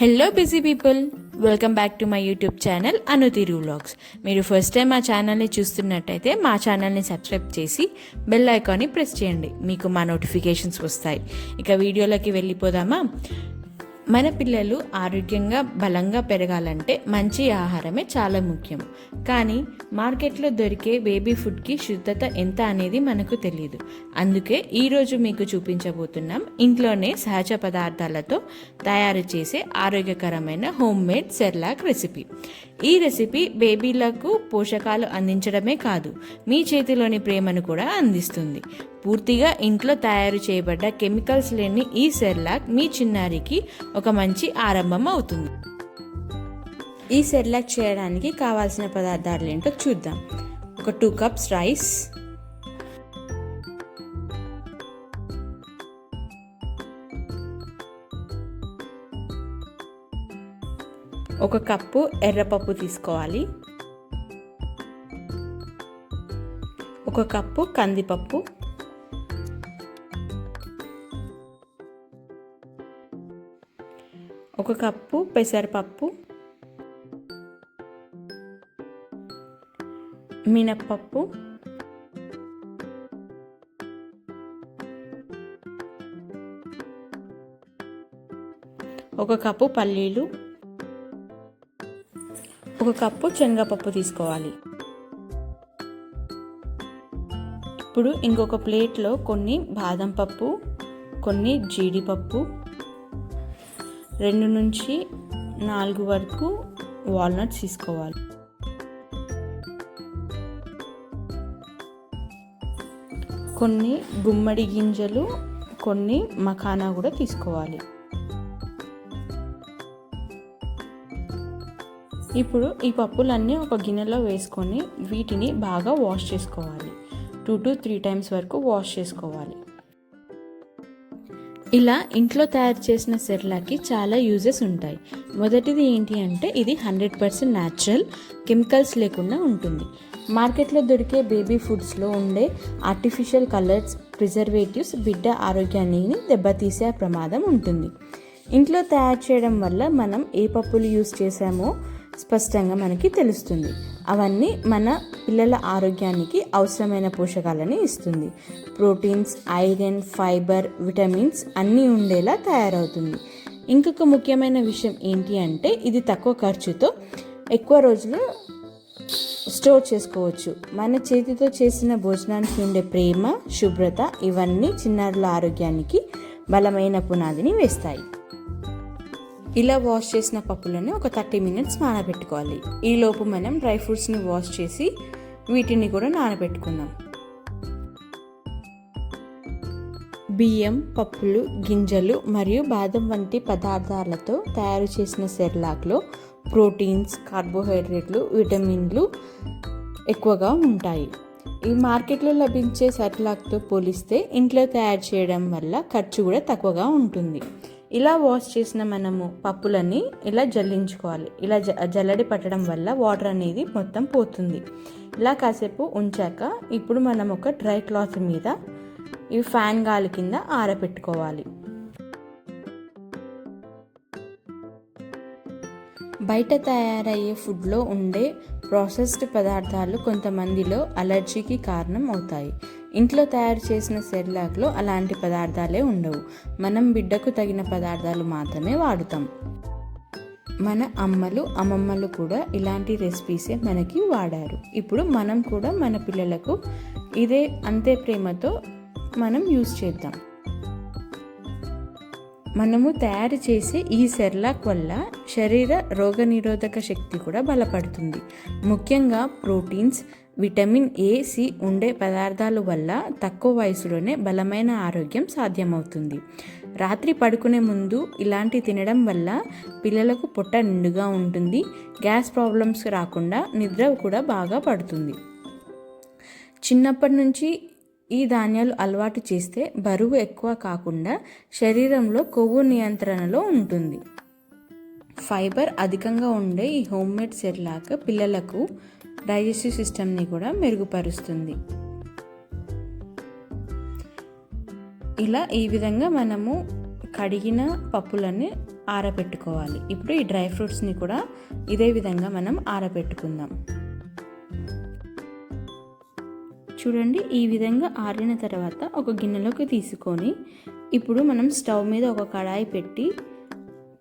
Hello busy people welcome back to my YouTube channel Anuthiru vlogs మీరు first time మా ఛానల్ని చూస్తున్నట్టయితే మా ఛానల్ని సబ్స్క్రైబ్ చేసి బెల్ ఐకాన్ని ప్రెస్ చేయండి. మీకు మా నోటిఫికేషన్స్ వస్తాయి. ఇక వీడియోలోకి వెళ్ళిపోదామా? మన పిల్లలు ఆరోగ్యంగా బలంగా పెరగాలంటే మంచి ఆహారమే చాలా ముఖ్యం. కానీ మార్కెట్లో దొరికే బేబీ ఫుడ్కి శుద్ధత ఎంత అనేది మనకు తెలియదు అందుకే ఈరోజు మీకు చూపించబోతున్నాం ఇంట్లోనే సహజ పదార్థాలతో తయారు చేసే ఆరోగ్యకరమైన హోమ్ మేడ్ సెర్లాక్ రెసిపీ. ఈ రెసిపీ బేబీలకు పోషకాలు అందించడమే కాదు మీ చేతిలోని ప్రేమను కూడా అందిస్తుంది. పూర్తిగా ఇంట్లో తయారు చేయబడ్డ కెమికల్స్ లేని ఈ సెర్లాక్ మీ చిన్నారికి ఒక మంచి ఆరంభం అవుతుంది. ఈ సెర్లాక్ చేయడానికి కావాల్సిన పదార్థాలు ఏంటో చూద్దాం. ఒక టూ కప్స్ రైస్ ఒక కప్పు ఎర్రపప్పు తీసుకోవాలి. ఒక కప్పు కందిపప్పు. ఒక కప్పు పెసరపప్పు. మినప్పప్పు. ఒక కప్పు పల్లీలు. ఒక కప్పు శనగపప్పు తీసుకోవాలి. ఇప్పుడు ఇంకొక ప్లేట్లో కొన్ని బాదం పప్పు కొన్ని జీడిపప్పు రెండు నుంచి నాలుగు వరకు వాల్నట్స్ తీసుకోవాలి. కొన్ని గుమ్మడి గింజలు కొన్ని మఖానా కూడా తీసుకోవాలి. ఇప్పుడు ఈ పప్పులన్నీ ఒక గిన్నెలో వేసుకొని వీటిని బాగా వాష్ చేసుకోవాలి. టూ టు త్రీ టైమ్స్ వరకు వాష్ చేసుకోవాలి. ఇలా ఇంట్లో తయారు చేసిన సెర్లాకి చాలా యూజెస్ ఉంటాయి. మొదటిది ఏంటి అంటే ఇది హండ్రెడ్ పర్సెంట్ న్యాచురల్ కెమికల్స్ లేకుండా ఉంటుంది. మార్కెట్లో దొరికే బేబీ ఫుడ్స్లో ఉండే ఆర్టిఫిషియల్ కలర్స్ ప్రిజర్వేటివ్స్ బిడ్డ ఆరోగ్యాన్ని దెబ్బతీసే ప్రమాదం ఉంటుంది. ఇంట్లో తయారు చేయడం వల్ల మనం ఏ పప్పులు యూస్ చేసామో స్పష్టంగా మనకి తెలుస్తుంది. అవన్నీ మన పిల్లల ఆరోగ్యానికి అవసరమైన పోషకాలని ఇస్తుంది. ప్రోటీన్స్ ఐరన్ ఫైబర్ విటమిన్స్ అన్నీ ఉండేలా తయారవుతుంది. ఇంకొక ముఖ్యమైన విషయం ఏంటి అంటే ఇది తక్కువ ఖర్చుతో ఎక్కువ రోజులు స్టోర్ చేసుకోవచ్చు. మన చేతితో చేసిన భోజనానికి ఉండే ప్రేమ శుభ్రత ఇవన్నీ చిన్నారుల ఆరోగ్యానికి బలమైన పునాదిని వేస్తాయి. ఇలా వాష్ చేసిన పప్పులను ఒక థర్టీ మినిట్స్ నానబెట్టుకోవాలి. ఈలోపు మనం డ్రై ఫ్రూట్స్ని వాష్ చేసి వీటిని కూడా నానబెట్టుకుందాం. బియ్యం పప్పులు గింజలు మరియు బాదం వంటి పదార్థాలతో తయారు చేసిన సెర్లాక్లో ప్రోటీన్స్ కార్బోహైడ్రేట్లు విటమిన్లు ఎక్కువగా ఉంటాయి. ఈ మార్కెట్లో లభించే సెర్లాక్తో పోలిస్తే ఇంట్లో తయారు చేయడం వల్ల ఖర్చు కూడా తక్కువగా ఉంటుంది. ఇలా వాష్ చేసిన మనము పప్పులని ఇలా జల్లించుకోవాలి. ఇలా జ జల్లడి పట్టడం వల్ల వాటర్ అనేది మొత్తం పోతుంది. ఇలా కాసేపు ఉంచాక ఇప్పుడు మనం ఒక డ్రై క్లాత్ మీద ఈ ఫ్యాన్ గాలి కింద ఆరబెట్టుకోవాలి బయట తయారయ్యే ఫుడ్లో ఉండే ప్రాసెస్డ్ పదార్థాలు కొంతమందిలో అలర్జీకి కారణం అవుతాయి. ఇంట్లో తయారు చేసిన సెర్లాక్లో అలాంటి పదార్థాలే ఉండవు. మనం బిడ్డకు తగిన పదార్థాలు మాత్రమే వాడుతాం. మన అమ్మలు అమ్మమ్మలు కూడా ఇలాంటి రెసిపీసే మనకి వాడారు. ఇప్పుడు మనం కూడా మన పిల్లలకు ఇదే అంతే ప్రేమతో మనం యూజ్ చేద్దాం. మనము తయారు చేసే ఈ సెర్లాక్ వల్ల శరీర రోగనిరోధక శక్తి కూడా బలపడుతుంది. ముఖ్యంగా ప్రోటీన్స్ విటమిన్ ఏ సి ఉండే పదార్థాల వల్ల తక్కువ వయసులోనే బలమైన ఆరోగ్యం సాధ్యమవుతుంది. రాత్రి పడుకునే ముందు ఇలాంటి తినడం వల్ల పిల్లలకు పొట్ట నిండుగా ఉంటుంది గ్యాస్ ప్రాబ్లమ్స్ రాకుండా నిద్ర కూడా బాగా పడుతుంది. చిన్నప్పటి నుంచి ఈ ధాన్యాలు అలవాటు చేస్తే బరువు ఎక్కువ కాకుండా శరీరంలో కొవ్వు నియంత్రణలో ఉంటుంది. ఫైబర్ అధికంగా ఉండే ఈ హోమ్మేడ్ సెర్లాక్ పిల్లలకు డైజెస్టివ్ సిస్టమ్ని కూడా మెరుగుపరుస్తుంది. ఇలా ఈ విధంగా మనము కడిగిన పప్పులన్నీ ఆరబెట్టుకోవాలి ఇప్పుడు ఈ డ్రై ఫ్రూట్స్ని కూడా ఇదే విధంగా మనం ఆరబెట్టుకుందాం చూడండి ఈ విధంగా ఆరిన తర్వాత ఒక గిన్నెలోకి తీసుకొని ఇప్పుడు మనం స్టవ్ మీద ఒక కడాయి పెట్టి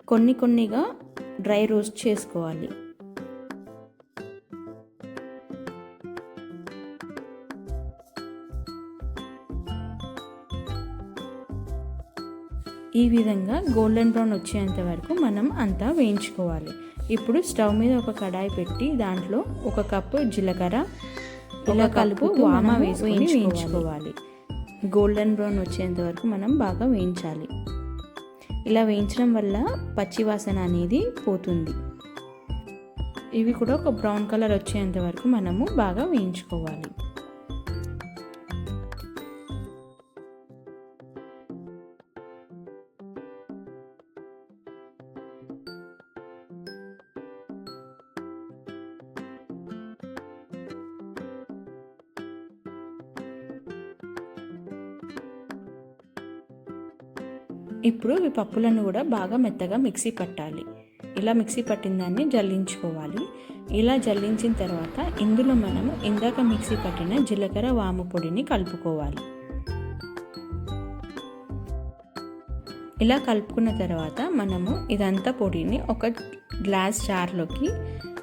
కొన్ని కొన్నిగా డ్రై రోస్ట్ చేసుకోవాలి. ఈ విధంగా గోల్డెన్ బ్రౌన్ వచ్చేంత వరకు మనం అంతా వేయించుకోవాలి. ఇప్పుడు స్టవ్ మీద ఒక కడాయి పెట్టి దాంట్లో ఒక కప్పు జీలకర్ర ఇలా కలుపు వామ వేసుకొని వేయించుకోవాలి. గోల్డెన్ బ్రౌన్ వచ్చేంత వరకు మనం బాగా వేయించాలి. ఇలా వేయించడం వల్ల పచ్చి వాసన అనేది పోతుంది. ఇవి కూడా ఒక బ్రౌన్ కలర్ వచ్చేంత వరకు మనము బాగా వేయించుకోవాలి. ఇప్పుడు ఈ పప్పులను కూడా బాగా మెత్తగా మిక్సీ పట్టాలి. ఇలా మిక్సీ పట్టిన దాన్ని జల్లించుకోవాలి. ఇలా జల్లించిన తర్వాత ఇందులో మనము ఇందాక మిక్సీ పట్టిన జీలకర్ర వాము పొడిని కలుపుకోవాలి. ఇలా కలుపుకున్న తర్వాత మనము ఇదంతా పొడిని ఒక గ్లాస్ జార్లోకి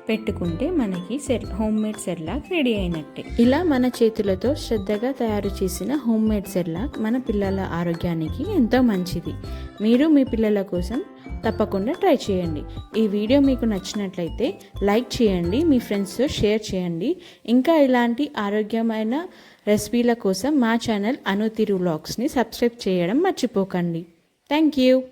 పెట్టుకుంటే మనకి సెర్ హోమ్ మేడ్ సెర్లాక్ రెడీ అయినట్టే. ఇలా మన చేతులతో శ్రద్ధగా తయారు చేసిన హోమ్ మేడ్ సెర్లాక్ మన పిల్లల ఆరోగ్యానికి ఎంతో మంచిది. మీరు మీ పిల్లల కోసం తప్పకుండా ట్రై చేయండి. ఈ వీడియో మీకు నచ్చినట్లయితే లైక్ చేయండి మీ ఫ్రెండ్స్తో షేర్ చేయండి. ఇంకా ఇలాంటి ఆరోగ్యమైన రెసిపీల కోసం మా ఛానల్ అనుతిరు వ్లాగ్స్ని సబ్స్క్రైబ్ చేయడం మర్చిపోకండి. Thank you.